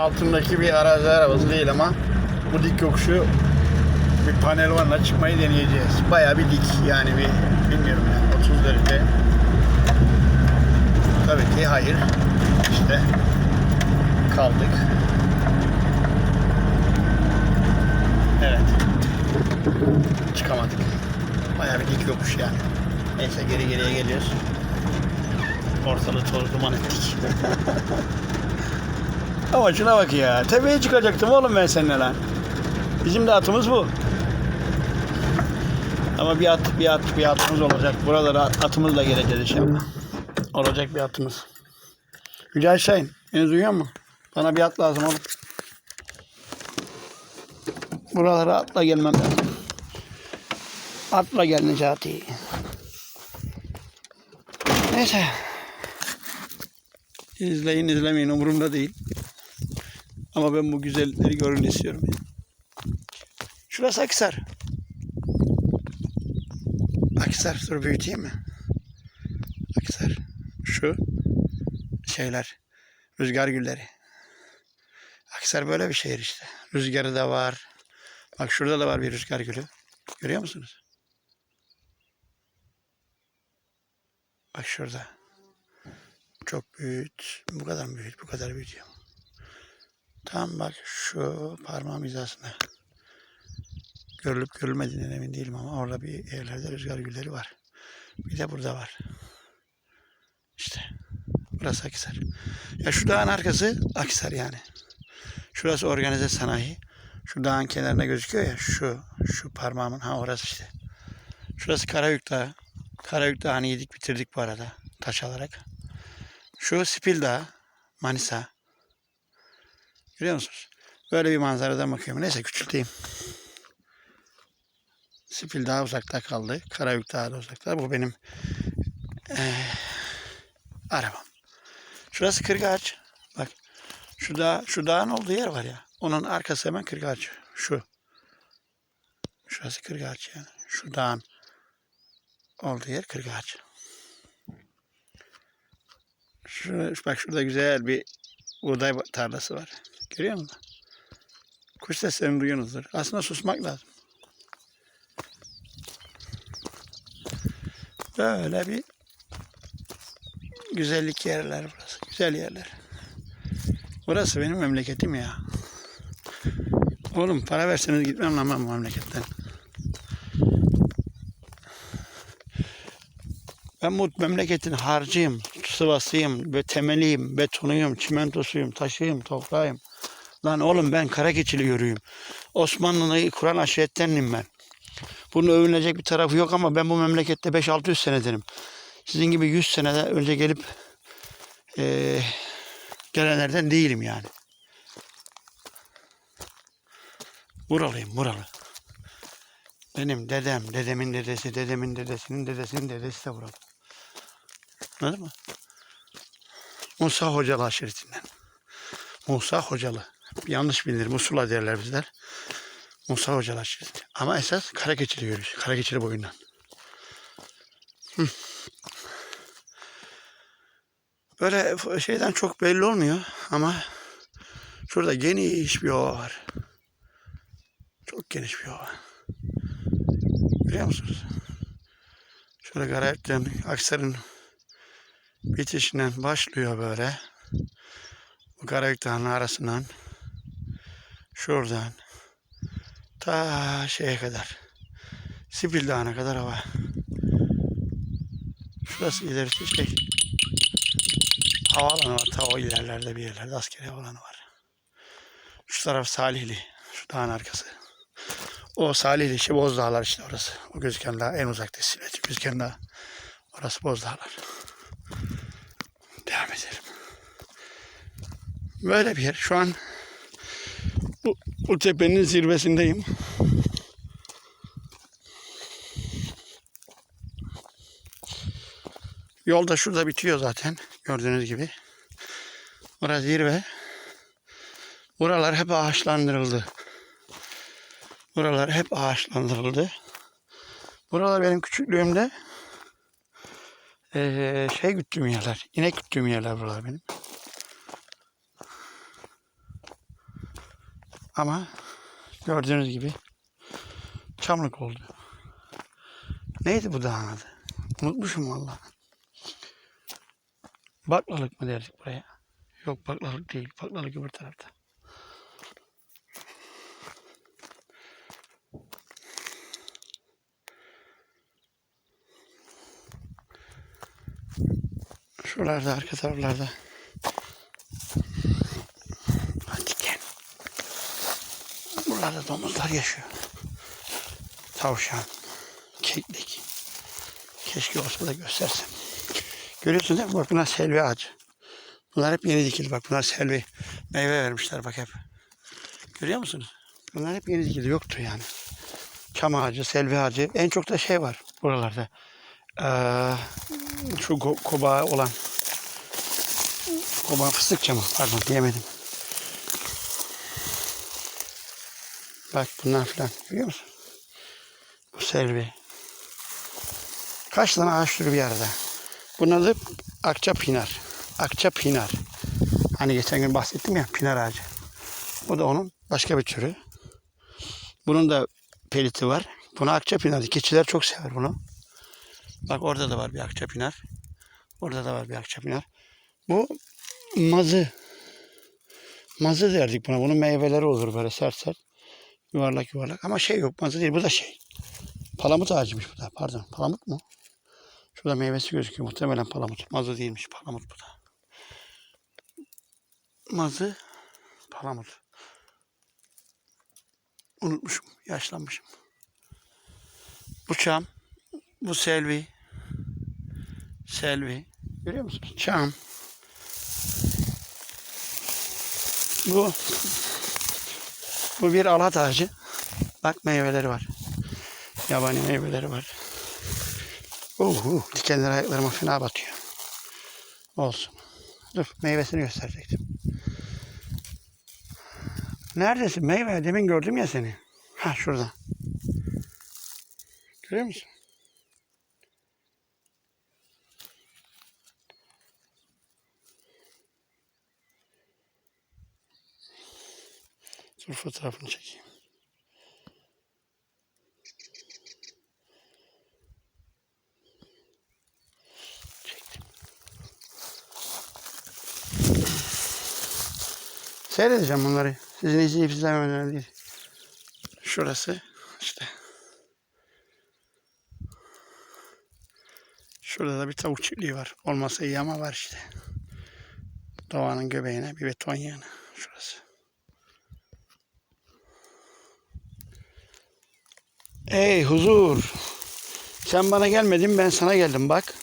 altındaki bir arazi arabası değil ama bu dik yokuşu bir panel vanla çıkmayı deneyeceğiz. Bayağı bir dik yani bir bilmiyorum yani 30 derece. Tabii ki hayır. İşte kaldık. Evet. Çıkamadık. Bayağı bir dik yokuş yani. Neyse geri geriye geliyoruz. Ortalığı toz duman ettik. Ama şuna bak ya. Tepeye çıkacaktım oğlum ben seninle lan. Bizim de atımız bu. Ama bir at, bir at, bir atımız olacak. Buralara atımızla geleceğiz inşallah. Olacak bir atımız. Mücahit Şahin, beni duyuyor musun? Bana bir at lazım oğlum. Buralara atla gelmem lazım. Atla gel Necati. Neyse. İzleyin izlemeyin umurumda değil. Ama ben bu güzellikleri görün istiyorum. Şurası Akisar. Akisar dur büyüteyim mi? Akisar. Şu şeyler. Rüzgar gülleri. Akisar böyle bir şehir işte. Rüzgarı da var. Bak şurada da var bir rüzgar gülü. Görüyor musunuz? Bak şurada. Çok büyüt. Bu kadar mı büyüt? Bu kadar büyütüyor. Tam bak şu parmağım hizasında. Görülüp görülmediğinden emin değilim ama orada bir yerlerde rüzgar gülleri var. Bir de burada var. İşte. Burası Akisar. Ya şu dağın arkası Akisar yani. Şurası organize sanayi. Şu dağın kenarına gözüküyor ya şu şu parmağımın ha orası işte. Şurası Karayük Dağı. Karayük Dağı'nı yedik bitirdik bu arada taş alarak. Şu Spil Dağı, Manisa. Görüyor musunuz? Böyle bir manzaradan bakıyorum. Neyse küçülteyim. Spil daha uzakta kaldı. Karayük daha da uzakta. Bu benim eee, arabam. Şurası Kırgağaç. Bak şu dağ, şu dağın olduğu yer var ya. Onun arkası hemen Kırgağaç. Şu. Şurası Kırgağaç yani. Şu dağın olduğu yer Kırgağaç. Şu, bak şurada güzel bir buğday tarlası var. Görüyor musun? Kuş seslerini duyuyorsunuzdur. Aslında susmak lazım. Böyle bir güzellik yerler burası. Güzel yerler. Burası benim memleketim ya. Oğlum para verseniz gitmem lan ben bu memleketten. Ben bu memleketin harcıyım, sıvasıyım, ve temeliyim, betonuyum, çimentosuyum, taşıyım, toprağıyım. Lan oğlum ben Karakeçili yürüyüm. Osmanlı'yı kuran aşirettenim ben. Bunun övünecek bir tarafı yok ama ben bu memlekette 5-600 senedenim. Sizin gibi 100 senede önce gelip eee, gelenlerden değilim yani. Buralıyım, buralı. Benim dedem, dedemin dedesi, dedemin dedesinin dedesinin dedesi de buralı. Anladın mı? Musa Hocalı aşiretinden. Musa Hocalı. Yanlış bilinir. Musula derler bizler. Musa Hocalı aşireti. Ama esas Karakeçili yürüyüş. Karakeçili boyundan. Hı. Böyle şeyden çok belli olmuyor ama şurada geniş bir ova var. Çok geniş bir ova. Biliyor musunuz? Şöyle Garayip'ten Aksar'ın bitişinden başlıyor böyle. Bu Karayük Dağı'nın arasından şuradan ta şeye kadar Sipil Dağı'na kadar hava. Şurası ilerisi şey havaalanı var. Ta o ilerlerde bir yerlerde askeri havaalanı var. Şu taraf Salihli. Şu dağın arkası. O Salihli işte Bozdağlar işte orası. O gözüken dağ en uzakta Silivri gözüken dağ. Orası Bozdağlar. Devam edelim. Böyle bir yer. Şu an bu, bu tepenin zirvesindeyim. Yol da şurada bitiyor zaten. Gördüğünüz gibi. Burası zirve. Buralar hep ağaçlandırıldı. Buralar hep ağaçlandırıldı. Buralar benim küçüklüğümde eee, şey güttüğüm yerler. inek güttüğüm yerler buralar benim. Ama gördüğünüz gibi çamlık oldu. Neydi bu dağın adı? Unutmuşum valla. Baklalık mı derdik buraya? Yok baklalık değil. Baklalık öbür tarafta. Şuralarda arka taraflarda. Hadi gel. Buralarda domuzlar yaşıyor. Tavşan, keklik. Keşke olsa da göstersem. Görüyorsunuz değil mi? Bak bunlar selvi ağacı. Bunlar hep yeni dikildi. Bak bunlar selvi. Meyve vermişler bak hep. Görüyor musunuz? Bunlar hep yeni dikildi. Yoktu yani. Çam ağacı, selvi ağacı. En çok da şey var buralarda. Ee, şu ko- kobağı olan. Kobağı fıstık çamı. Pardon diyemedim. Bak bunlar filan. Görüyor musun? Bu selvi. Kaç tane ağaç türü bir arada. Bunun adı akça pinar. Akça pinar. Hani geçen gün bahsettim ya pinar ağacı. Bu da onun başka bir türü. Bunun da peliti var. Buna akça pinar. Keçiler çok sever bunu. Bak orada da var bir akça pinar. Orada da var bir akça pinar. Bu mazı. Mazı derdik buna. Bunun meyveleri olur böyle sert sert. Yuvarlak yuvarlak. Ama şey yok mazı değil. Bu da şey. Palamut ağacıymış bu da. Pardon. Palamut mu? Şurada meyvesi gözüküyor. Muhtemelen palamut. Mazı değilmiş. Palamut bu da. Mazı. Palamut. Unutmuşum. Yaşlanmışım. Bu çam. Bu selvi. Selvi. Görüyor musunuz? Çam. Bu bu bir alat ağacı. Bak meyveleri var. Yabani meyveleri var. Uhu, dikenler ayaklarıma fena batıyor. Olsun. Dur meyvesini gösterecektim. Neredesin meyve? Demin gördüm ya seni. Ha şurada. Görüyor musun? Dur fotoğrafını çekeyim. Seyredeceğim bunları. Sizin izleyip izlememeniz değil. Şurası işte. Şurada da bir tavuk çiftliği var. Olmasa iyi ama var işte. Doğanın göbeğine bir beton yığını. Şurası. Ey huzur. Sen bana gelmedin ben sana geldim bak.